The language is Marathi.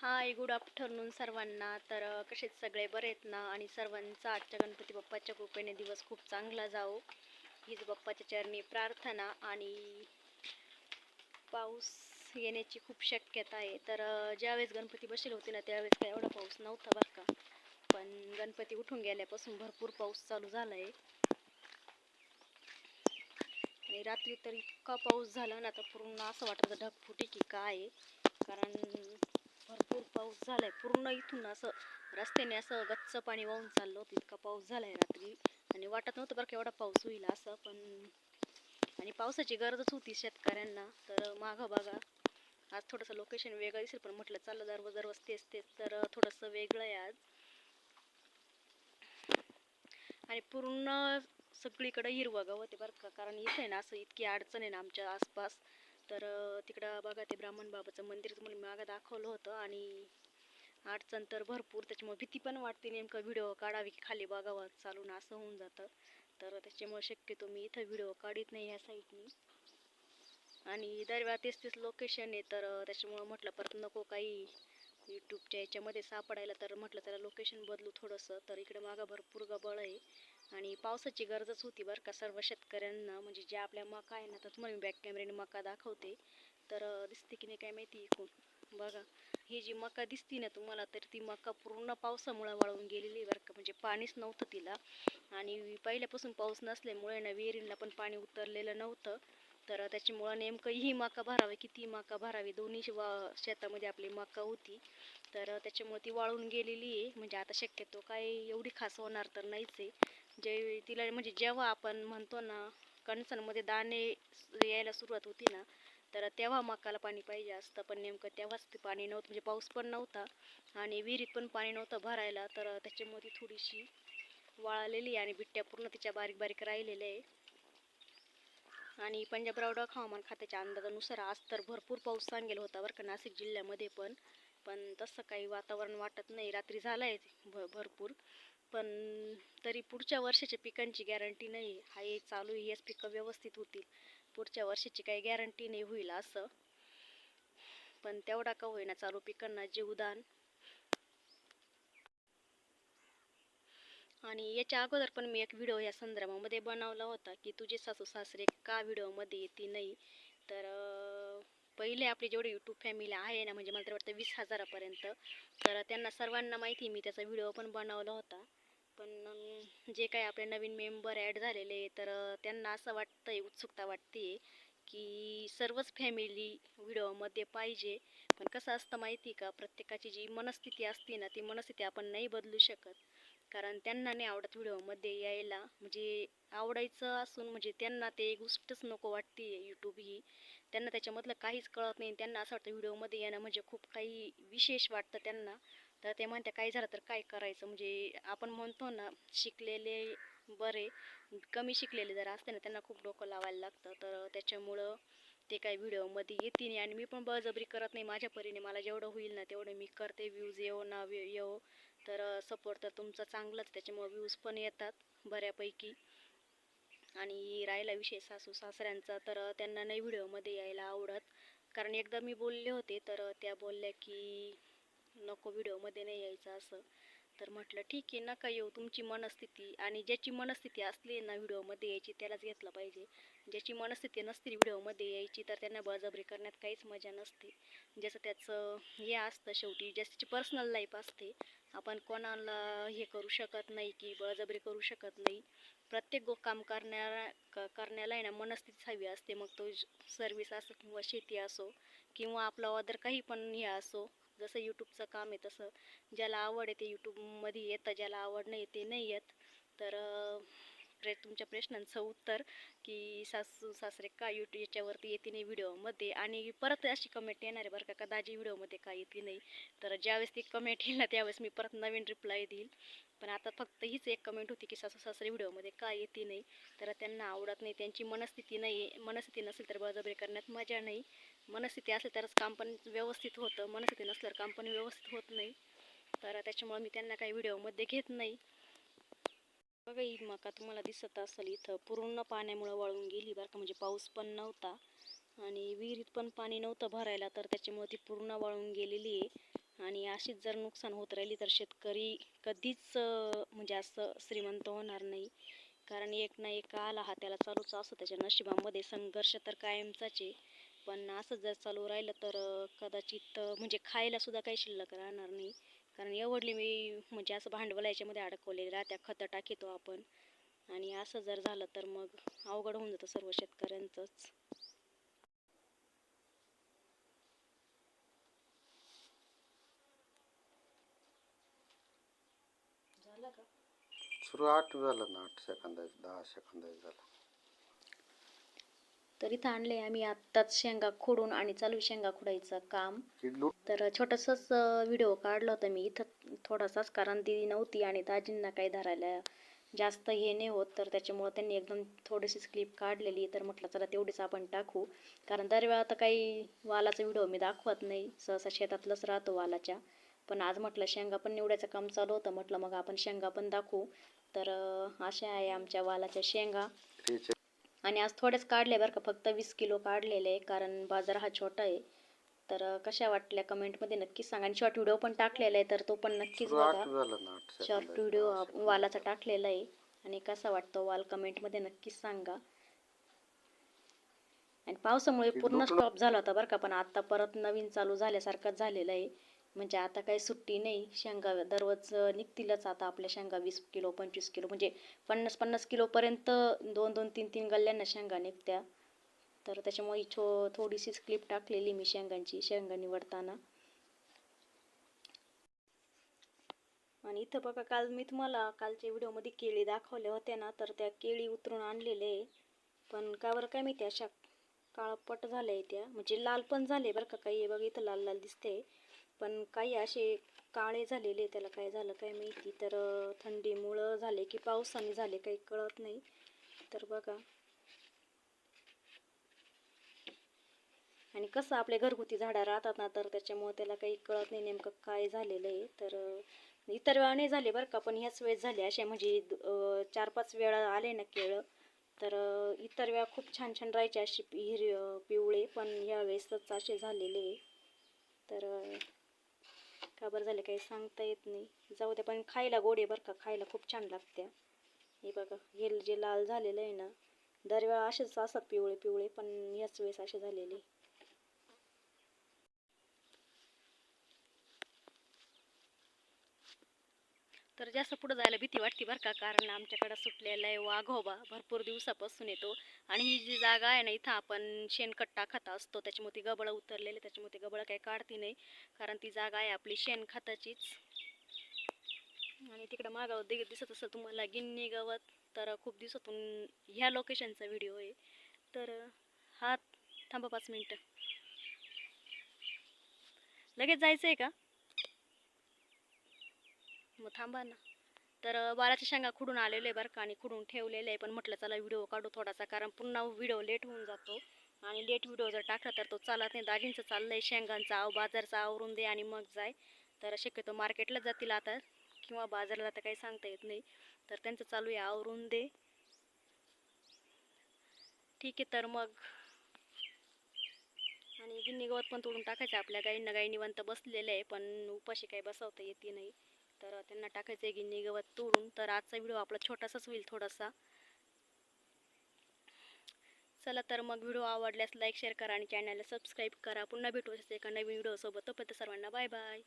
हाय गुड आफ्टरनून सर्वांना. तर कसेच सगळे बरे आहेत ना? आणि सर्वांचा आजच्या गणपती बाप्पाच्या कृपेने दिवस खूप चांगला जाओ हीच बाप्पाच्या चरणी प्रार्थना आणि पाऊस येण्याची खूप शक्यता आहे. तर ज्यावेळेस गणपती बसेल होते ना त्यावेळेस काय एवढा पाऊस नव्हता बरं का? पण गणपती उठून गेल्यापासून भरपूर पाऊस चालू झाला आहे आणि रात्री तर इतका पाऊस झाला ना तर पूर्ण असं वाटतं ढगफुटी की काय? आहे. कारण भरपूर पाऊस झालाय. पूर्ण इथून असं रस्त्याने असं गच्च पाणी वाहून चाललं होतं. इतका पाऊस झालाय रात्री. आणि वाटत नव्हतं बरं का एवढा पाऊस होईल असं पण आणि पावसाची गरजच होती शेतकऱ्यांना. तर मागं बघा. आज थोडंसं लोकेशन वेगळं दिसेल पण म्हटलं चाललं दररोज दररोज तेच तेच. तर थोडंसं वेगळं आहे आज. आणि पूर्ण सगळीकडे हिरवं गवत आहे बरं का. कारण इथे आहे ना असं इतकी अडचण आहे ना आमच्या आसपास. तर तिकडं बघा ते ब्राह्मण बाबाचं मंदिर तुम्हाला मागं दाखवलं होतं आणि अडचण तर भरपूर त्याच्यामुळे भीती पण वाटते नेमकं व्हिडिओ काढावी की खाली बघावं चालून असं होऊन जातं. तर त्याच्यामुळे शक्यतो मी इथं व्हिडिओ काढत नाही ह्या साईडनी. आणि दरव्या तेच तेच लोकेशन आहे तर त्याच्यामुळं म्हटलं परत नको काही यूट्यूबच्या याच्यामध्ये सापडायला तर म्हटलं त्याला लोकेशन बदलू थोडंसं. तर इकडे मागं भरपूर गबळ आहे. आणि पावसाची गरजच होती बरं का सर्व शेतकऱ्यांना. म्हणजे जे आपल्या मका आहे ना तर तुम्हाला मी बॅक कॅमेऱ्याने मका दाखवते. तर दिसते की नाही काय माहिती इकून बघा ही जी मका दिसती ना तुम्हाला तर ती मका पूर्ण पावसामुळे वाळून गेलेली आहे बरं का. म्हणजे पाणीच नव्हतं तिला. आणि पहिल्यापासून पाऊस नसल्यामुळे ना विहिरींना पण पाणी उतरलेलं नव्हतं. तर त्याच्यामुळं नेमकं ही मका भरावी की ती मका भरावी? दोन्ही वा शेतामध्ये आपली मका होती. तर त्याच्यामुळे ती वाळून गेलेली आहे. म्हणजे आता शक्यतो काय एवढी खास होणार तर नाहीच आहे. जे तिला म्हणजे जेव्हा आपण म्हणतो ना कणसांमध्ये दाणे यायला सुरुवात होती ना तर तेव्हा मकाला पाणी पाहिजे असतं. पण नेमकं तेव्हाच ते पाणी नव्हतं म्हणजे पाऊस पण नव्हता आणि विहिरीत पण पाणी नव्हतं भरायला. तर त्याच्यामध्ये थोडीशी वाळलेली आहे आणि बिट्ट्या पूर्ण तिच्या बारीक बारीक राहिलेल्या आहे. आणि पंजाब डॉक हवामान खात्याच्या अंदाजानुसार आज तर भरपूर पाऊस सांगेल होता बरं का नाशिक जिल्ह्यामध्ये पण. पण तसं काही वातावरण वाटत नाही. रात्री झालं आहे भ भरपूर. पण तरी पुढच्या वर्षाच्या पिकांची गॅरंटी नाही. हा हे चालू आहे हेच पिकं व्यवस्थित होतील. पुढच्या वर्षाची काही गॅरंटी नाही होईल असं. पण तेवढा का होईना चालू पिकांना जीवदान. आणि याच्या अगोदर पण मी एक व्हिडिओ या संदर्भामध्ये बनवला होता की तुझे सासू सासरे का व्हिडिओमध्ये येते नाही? तर पहिले आपली जेवढी यूट्यूब फॅमिली आहे ना म्हणजे मला तर वाटतं वीस हजारापर्यंत. तर त्यांना सर्वांना माहिती मी त्याचा व्हिडिओ पण बनवला होता. पण जे काही आपले नवीन मेंबर ॲड झालेले तर त्यांना असं वाटतंय उत्सुकता वाटते की सर्वच फॅमिली व्हिडिओमध्ये पाहिजे. पण कसं असतं माहिती का प्रत्येकाची जी मनस्थिती असते ना ती मनस्थिती आपण नाही बदलू शकत. कारण त्यांना नाही आवडत व्हिडिओमध्ये यायला. म्हणजे आवडायचं असून म्हणजे त्यांना ते गोष्टच नको वाटते यूट्यूब ही. त्यांना त्याच्यामधलं काहीच कळत नाही. त्यांना असं वाटतं व्हिडिओमध्ये येणं म्हणजे खूप काही विशेष वाटतं त्यांना. तर ते म्हणते काय झालं तर काय करायचं? म्हणजे आपण म्हणतो ना शिकलेले बरे कमी शिकलेले जर असते ना त्यांना खूप डोकं लावायला लागतं. तर त्याच्यामुळं ते काही व्हिडिओमध्ये येते नाही आणि मी पण बळजबरी करत नाही. माझ्या परीने मला जेवढं होईल ना तेवढं मी करते. व्ह्यूज येऊ ना येऊ तर सपोर्ट तर तुमचा चांगलाच त्याच्यामुळे व्ह्यूज पण येतात बऱ्यापैकी. आणि राहिला विषय सासू सासऱ्यांचा तर त्यांना नाही व्हिडिओमध्ये यायला आवडत. कारण एकदा मी बोलले होते तर त्या बोलल्या की नको व्हिडिओमध्ये नाही यायचं असं. तर म्हटलं ठीक आहे नका येऊ. तुमची मनस्थिती आणि ज्याची मनस्थिती असली ना व्हिडिओमध्ये यायची त्यालाच घेतलं पाहिजे. ज्याची मनस्थिती नसते व्हिडिओमध्ये यायची तर त्यांना बळजबरी करण्यात काहीच मजा नसते. ज्याचं त्याचं हे असतं शेवटी ज्याची पर्सनल लाईफ असते आपण कोणाला हे करू शकत नाही की बळजबरी करू शकत नाही. प्रत्येक गो काम करण्या करण्याला आहे ना मनस्थितीच हवी असते. मग तो सर्विस असो किंवा शेती असो किंवा आपलं अदर काही पण हे असो जसं यूट्यूबचं काम आहे तसं. ज्याला आवड आहे ते यूट्यूबमध्ये येतं ज्याला आवड नाही ते नाही येत. तर प्रे तुमच्या प्रश्नांचं उत्तर की सासू सासरे का यूट्यूब याच्यावरती येते नाही व्हिडिओमध्ये? आणि परत अशी कमेंट येणार आहे बरं का कदाची दाजी व्हिडिओमध्ये का येते नाही. तर ज्यावेळेस ती कमेंट येईल ना त्यावेळेस मी परत नवीन रिप्लाय देईल. पण आता फक्त हीच एक कमेंट होती की सासू सासरे व्हिडिओमध्ये का येते नाही? तर त्यांना आवडत नाही त्यांची मनस्थिती नाही आहे मनस्थिती नसेल तर बळजबरी करण्यात मजा नाही. मनस्थिती असेल तरच काम पण व्यवस्थित होतं. मनस्थिती नसल्यावर काम पण व्यवस्थित होत नाही. तर त्याच्यामुळे मी त्यांना काही व्हिडिओमध्ये घेत नाही. बघा ही मका तुम्हाला दिसत असेल इथं. पूर्ण पाण्यामुळं वाळून गेली बरं का. म्हणजे पाऊस पण नव्हता आणि विहिरीत पण पाणी नव्हतं भरायला. तर त्याच्यामुळे ती पूर्ण वाळून गेलेली आहे. आणि अशीच जर नुकसान होत राहिली तर शेतकरी कधीच म्हणजे असं श्रीमंत होणार नाही. कारण एक ना एक आला हा त्याला चालूच असतो त्याच्या नशिबामध्ये संघर्ष तर कायमचाच आहे. पण असं जर चालू राहिलं तर कदाचित म्हणजे खायला सुद्धा काही शिल्लक राहणार नाही. कारण एवढली मी म्हणजे असं भांडवल याच्यामध्ये अडकवलेलं राहत्या खतं टाकीतो आपण. आणि असं जर झालं तर मग अवघड होऊन जातं सर्व शेतकऱ्यांचंच. झालं का? सुरू आठ झालं ना आठ सेकंदाचं दहा सेकंदाचं झालं. तर इथं आणले आम्ही आत्ताच शेंगा खोडून आणि चालू शेंगा खोडायचं काम. तर छोटंसंच व्हिडिओ काढला होता मी. इथं थोडासाच कारण ती नव्हती आणि दाजींना काही धरायला जास्त हे नाही होत. तर त्याच्यामुळं त्यांनी एकदम थोडीशीच क्लिप काढलेली. तर म्हटलं चला तेवढीच आपण टाकू. कारण दरवेळा तर काही वालाचा व्हिडिओ मी दाखवत नाही. सहसा शेतातलंच राहतो वालाच्या. पण आज म्हटलं शेंगा पण निवडायचं काम चालू होतं. म्हटलं मग आपण शेंगा पण दाखवू. तर अशा आहे आमच्या वालाच्या शेंगा. आणि आज थोडेच काढले बरं का फक्त वीस किलो काढलेले कारण बाजार हा छोटा आहे. तर कशा वाटल्या कमेंटमध्ये नक्कीच सांगा. आणि शॉर्ट व्हिडिओ पण टाकलेला आहे तर तो पण नक्कीच बघा. Short video. वालाचा टाकलेला आहे. आणि कसा वाटतो वाल कमेंटमध्ये नक्कीच सांगा. आणि पावसामुळे पूर्ण स्टॉप झाला होता बरं का पण आता परत नवीन चालू झाल्यासारखंच झालेलं आहे. म्हणजे आता काही सुट्टी नाही शेंगा दररोज निघतीलच आता आपल्या शेंगा वीस किलो पंचवीस किलो म्हणजे पन्नास पन्नास किलोपर्यंत दोन दोन तीन तीन गल्ल्यांना शेंगा निघत्या. तर त्याच्यामुळे छो थोडीशीच क्लिप टाकलेली मी शेंगांची शेंगा निवडताना. आणि इथं बघा काल मी तुम्हाला कालच्या व्हिडिओमध्ये केळी दाखवल्या होत्या ना तर त्या केळी उतरून आणलेले पण का बरं काय माहिती अशा काळपट झाल्या त्या. म्हणजे लाल पण झाले बरं का काही बघा इथं लाल लाल दिसते पण काही असे काळे झालेले त्याला काय झालं काय माहिती. तर थंडीमुळं झाले की पावसाने झाले काही कळत नाही. तर बघा. आणि कसं आपले घरगुती झाडं राहतात ना तर त्याच्यामुळे त्याला काही कळत नाही नेमकं काय झालेलं आहे. तर इतर वेळा नाही झाले बरं का पण ह्याच वेळेस झाले असे. म्हणजे चार पाच वेळा आले ना केळं. तर इतर वेळा खूप छान छान राहायचे असे हिर पिवळे पण या वेळेसच असे झालेले आहे. तर का बरं झाले काही सांगता येत नाही. जाऊ द्या पण खायला गोडे बरं का खायला खूप छान लागत्या हे बघा हे जे लाल झालेलं आहे ना दरवेळा असेच असतात पिवळे पिवळे पण याच वेळेस असे झालेले. तर जास्त पुढं जायला भीती वाटते बरं का कारण आमच्याकडं सुटलेला आहे वाघोबा भरपूर दिवसापासून येतो. आणि ही जी जागा आहे ना इथं आपण शेणखत टाकत असतो त्याच्यामुळे ती गबळं उतरलेली त्याच्यामुळे ती गबळं काही काढती नाही कारण ती जागा आहे आपली शेणखताचीच आणि तिकडं मागावर देखील दिसत असेल तुम्हाला गिन्नी गवत तर खूप दिवसातून ह्या लोकेशनचा व्हिडिओ आहे. तर हा थांबा पाच मिनटं. लगेच जायचं आहे का? मग थांबा ना. तर वालाच्या शेंगा खुडून आलेले आहे बरं का आणि खुडून ठेवलेले आहे पण म्हटलं चला व्हिडिओ काढू थोडासा कारण पुन्हा व्हिडिओ लेट होऊन जातो. आणि लेट व्हिडिओ जर टाकला तर तो चालत नाही. दाजींचं चाललं आहे शेंगांचा आव बाजारचा आवरून दे आणि मग जाय. तर शक्यतो मार्केटला जातील आता. किंवा बाजारला जाता काही सांगता येत नाही. तर त्यांचं चालू आहे आवरून दे. ठीक आहे तर मग. आणि गिन्नी गवत पण तोडून टाकायचं आपल्या गाईंना गाई निवांत बसलेले आहे. पण उपाशी काही बसवता येते नाही. तर त्यांना टाकायचं आहे गिन्नी गवत तोडून. तर आजचा व्हिडिओ आपला छोटासाच होईल थोडासा. चला तर मग व्हिडिओ आवडल्यास लाईक शेअर करा आणि चॅनलला सबस्क्राईब करा. पुन्हा भेटू असेच एका नवीन व्हिडिओसोबत. तोपर्यंत सर्वांना बाय बाय